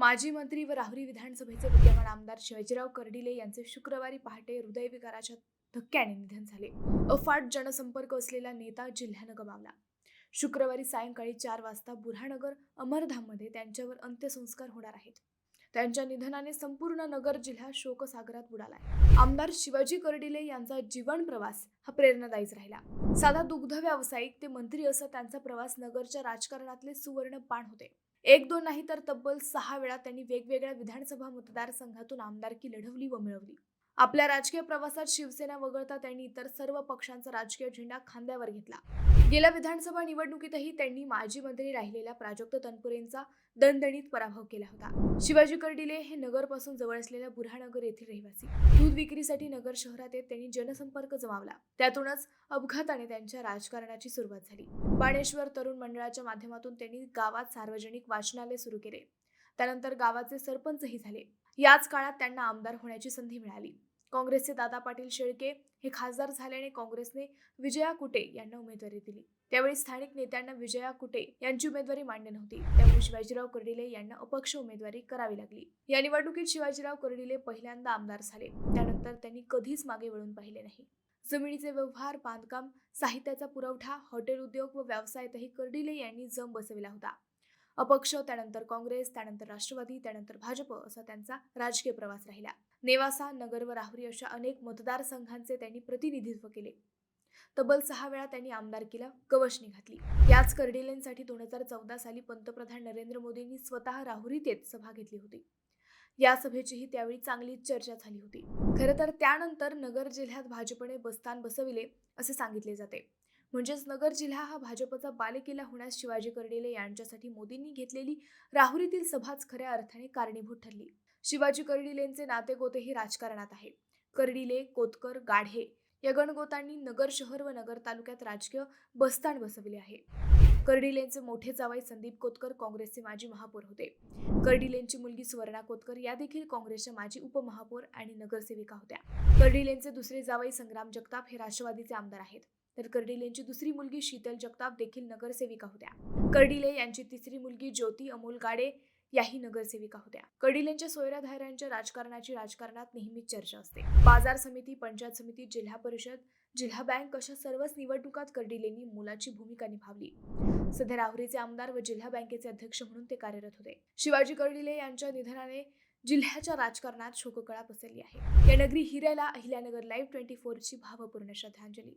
माजी मंत्री व राहुरी विधानसभेचे विद्यमान आमदार शिवाजीराव कर्डिले यांचे शुक्रवारी पहाटे हृदयविकाराच्या धक्क्याने निधन झाले. अफाट जनसंपर्क असलेला नेता जिल्ह्यानं गमावला शुक्रवारी सायंकाळी चार वाजता बुऱ्हाणगर अमरधाममध्ये त्यांच्यावर अंत्यसंस्कार होणार आहेत. त्यांच्या निधनाने संपूर्ण नगर जिल्हा शोकसागरात बुडालाय आमदार शिवाजी कर्डिले यांचा जीवन प्रवास हा प्रेरणादायीच राहिला. साधा दुग्ध व्यावसायिक ते मंत्री असं त्यांचा प्रवास नगरच्या राजकारणातले सुवर्ण पाण होते. एक दोन नाही तर तब्बल सहा वेळा त्यांनी वेगवेगळ्या विधानसभा मतदारसंघातून आमदारकी लढवली व मिळवली. आपल्या राजकीय प्रवासात शिवसेना वगळता त्यांनी इतर सर्व पक्षांचा राजकीय झेंडा खांद्यावर घेतला. गेल्या विधानसभा निवडणुकीतही त्यांनी माजी मंत्री राहिलेल्या प्राजक्त तनपुरेंचा दणदणीत पराभव केला होता. शिवाजी कर्डिले हे नगरपासून जवळ असलेल्या बुऱ्हाणगर येथील रहिवासी. दूध विक्रीसाठी नगर शहरात येत त्यांनी जनसंपर्क जमावला. त्यातूनच अपघाताने त्यांच्या राजकारणाची सुरुवात झाली. बाणेश्वर तरुण मंडळाच्या माध्यमातून त्यांनी गावात सार्वजनिक वाचनालय सुरू केले. त्यानंतर गावाचे सरपंचही झाले. याच काळात त्यांना आमदार होण्याची संधी मिळाली. काँग्रेसचे दादा पाटील शेळके हे खासदार झाल्याने काँग्रेसने विजया कुटे यांना उमेदवारी दिली. त्यावेळी स्थानिक नेत्यांना विजया कुटे यांची उमेदवारी मान्य नव्हती. त्यामुळे शिवाजीराव कर्डिले यांना अपक्ष उमेदवारी करावी लागली. या निवडणुकीत शिवाजीराव कर्डिले पहिल्यांदा आमदार झाले. त्यानंतर त्यांनी कधीच मागे वळून पाहिले नाही. जमिनीचे व्यवहार बांधकाम साहित्याचा पुरवठा हॉटेल उद्योग व व्यवसायातही कर्डिले यांनी जम बसविला होता. अपक्ष त्यानंतर काँग्रेस त्यानंतर राष्ट्रवादी त्यानंतर भाजप असा त्यांचा राजकीय प्रवास राहिला. नेवासा नगर व राहुरी अशा अनेक मतदारसंघांचे त्यांनी प्रतिनिधित्व केले. तब्बल सहा वेळा त्यांनी आमदारकीला कवचनी घातली. याच कर्डिलेंसाठी दोन हजार चौदा साली पंतप्रधान नरेंद्र मोदींनी स्वतः राहुरीत येत सभा घेतली होती. या सभेचीही त्यावेळी चांगलीच चर्चा झाली होती. खरं तर त्यानंतर नगर जिल्ह्यात भाजपने बस्तान बसविले असे सांगितले जाते. म्हणजेच नगर जिल्हा हा भाजपचा बालेकिल्ला होण्यास शिवाजी कर्डिले यांच्यासाठी मोदींनी घेतलेली राहुरीतील सभाच खऱ्या अर्थाने कारणीभूत ठरली. शिवाजी कर्डिलेंचे नातेगोतेही राजकारणात आहे. कर्डिले कोतकर गाढे या गणगोतांनी नगर शहर व नगर तालुक्यात राजकीय बस्तान बसविले आहे. कर्डिलेंचे मोठे जावई संदीप कोतकर काँग्रेसचे माजी महापौर होते. कर्डिलेंची मुलगी सुवर्णा कोतकर या देखील काँग्रेसच्या माजी उपमहापौर आणि नगरसेविका होत्या. कर्डिलेंचे दुसरे जावई संग्राम जगताप हे राष्ट्रवादीचे आमदार आहेत. तर कर्डिलेंची दुसरी मुलगी शीतल जगताप देखील नगरसेविका होत्या. कर्डिले यांची तिसरी मुलगी ज्योती अमोल गाडे याही नगरसेविका होत्या. कर्डिलेंच्या सोयराधाऱ्यांच्या राजकारणाची राजकारणात नेहमीच चर्चा असते. बाजार समिती पंचायत समिती जिल्हा परिषद जिल्हा बँक अशा सर्वच निवडणुकात कर्डिलेंनी मोलाची भूमिका निभावली. सध्या राहुरीचे आमदार व जिल्हा बँकेचे अध्यक्ष म्हणून ते कार्यरत होते. शिवाजी कर्डिले यांच्या निधनाने जिल्ह्याच्या राजकारणात शोककळा पसरली आहे. या नगरी हिऱ्याला अहिल्यानगर लाईव्ह ट्वेंटी फोरची भावपूर्ण श्रद्धांजली.